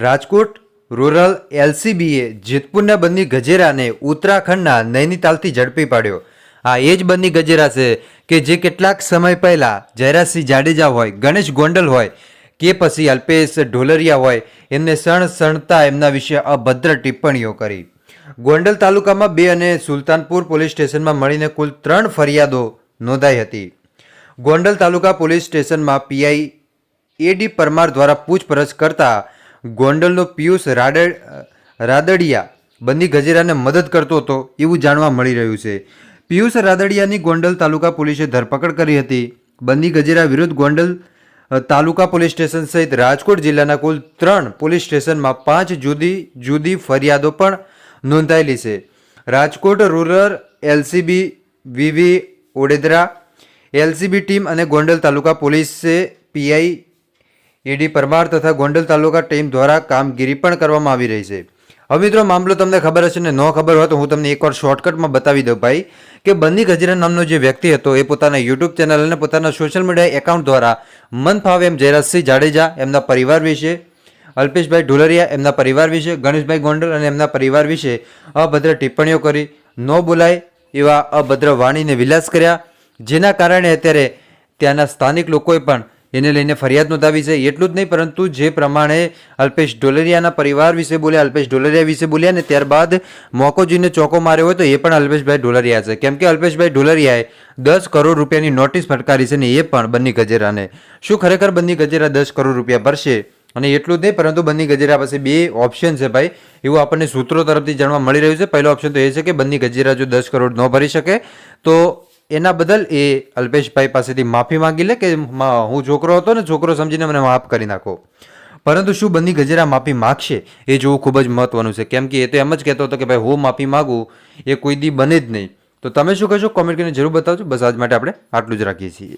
Rajkot rural એલસીબીએ જેતપુરના બંદી ગજેરાને ઉત્તરાખંડના નૈનીતાલથી ઝડપી પાડ્યો. આ એ જ બંદી ગજેરા છે કે જે કેટલાક સમય પહેલાં જયરાજસિંહ જાડેજા હોય, ગણેશ ગોંડલ હોય કે પછી અલ્પેશ ઢોલરિયા હોય, એમને સણ સણતા એમના વિશે અભદ્ર ટિપ્પણીઓ કરી. ગોંડલ તાલુકામાં બે અને સુલતાનપુર પોલીસ સ્ટેશનમાં મળીને કુલ ત્રણ ફરિયાદો નોંધાઈ હતી. ગોંડલ તાલુકા પોલીસ સ્ટેશનમાં પીઆઈ એડી પરમાર દ્વારા પૂછપરછ કરતા ગોંડલનો પિયુષ રાડ, રાદડિયા બંદી ગજેરાને મદદ કરતો હતો એવું જાણવા મળી રહ્યું છે. પિયુષ રાદડિયાની ગોંડલ તાલુકા પોલીસે ધરપકડ કરી હતી. બંદી ગજેરા વિરુદ્ધ ગોંડલ તાલુકા પોલીસ સ્ટેશન સહિત રાજકોટ જિલ્લાના કુલ ત્રણ પોલીસ સ્ટેશનમાં પાંચ જુદી જુદી ફરિયાદો પણ નોંધાયેલી છે. Rajkot rural LCB V V Odedara, LCB team અને ગોંડલ તાલુકા પોલીસે પીઆઈ એડી પરમાર તથા ગોંડલ તાલુકા ટીમ દ્વારા કામગીરી પણ કરવામાં આવી રહી છે. હવે મિત્રો, મામલો તમને ખબર હશે ને, ન ખબર હોય તો હું તમને એકવાર શોર્ટકટમાં બતાવી દઉં ભાઈ, કે બન્ની ગજરા નામનો જે વ્યક્તિ હતો, એ પોતાના યુટ્યુબ ચેનલ અને પોતાના સોશિયલ મીડિયા એકાઉન્ટ દ્વારા મન ફાવે એમ જયરાજસિંહ જાડેજા એમના પરિવાર વિશે, અલ્પેશભાઈ ઢોલરિયા એમના પરિવાર વિશે, ગણેશભાઈ ગોંડલ અને એમના પરિવાર વિશે અભદ્ર ટિપ્પણીઓ કરી, ન બોલાય એવા અભદ્ર વાણીને વિલાસ કર્યા, જેના કારણે અત્યારે ત્યાંના સ્થાનિક લોકોએ પણ એને લઈને ફરિયાદ નોંધાવી છે. એટલું જ નહીં, પરંતુ જે પ્રમાણે અલ્પેશ ઢોલરિયાના પરિવાર વિશે બોલ્યા, અલ્પેશ ઢોલરિયા વિશે બોલ્યા ને ત્યારબાદ મોકોજીને ચોકો માર્યો હોય તો એ પણ અલ્પેશભાઈ ઢોલરિયા છે. કેમ કે અલ્પેશભાઈ ઢોલરિયાએ દસ કરોડ રૂપિયાની નોટિસ ફટકારી છે ને એ પણ બન્ની ગજેરાને. શું ખરેખર બન્ની ગજેરા દસ કરોડ રૂપિયા ભરશે? અને એટલું જ નહીં, પરંતુ બંની ગજેરા પાસે બે ઓપ્શન છે ભાઈ. એવું આપણને સૂત્રો તરફથી જાણવા મળી રહ્યું છે. પહેલો ઓપ્શન તો એ છે કે બંની ગજેરા જો દસ કરોડ ન ભરી શકે, તો એના બદલ એ અલ્પેશભાઈ પાસેથી માફી માંગી લે કે હું છોકરો હતો ને, છોકરો સમજીને મને માફ કરી નાખો. પરંતુ શું બંદી ગજેરા માફી માગશે? એ જોવું ખૂબ જ મહત્વનું છે. કેમ કે એ તો એમ જ કહેતો હતો કે ભાઈ, હું માફી માગું, એ કોઈ દી બને જ નહીં. તો તમે શું કહેશો? કોમેન્ટ કરીને જરૂર બતાવજો. બસ આજ માટે આપણે આટલું જ રાખીએ છીએ.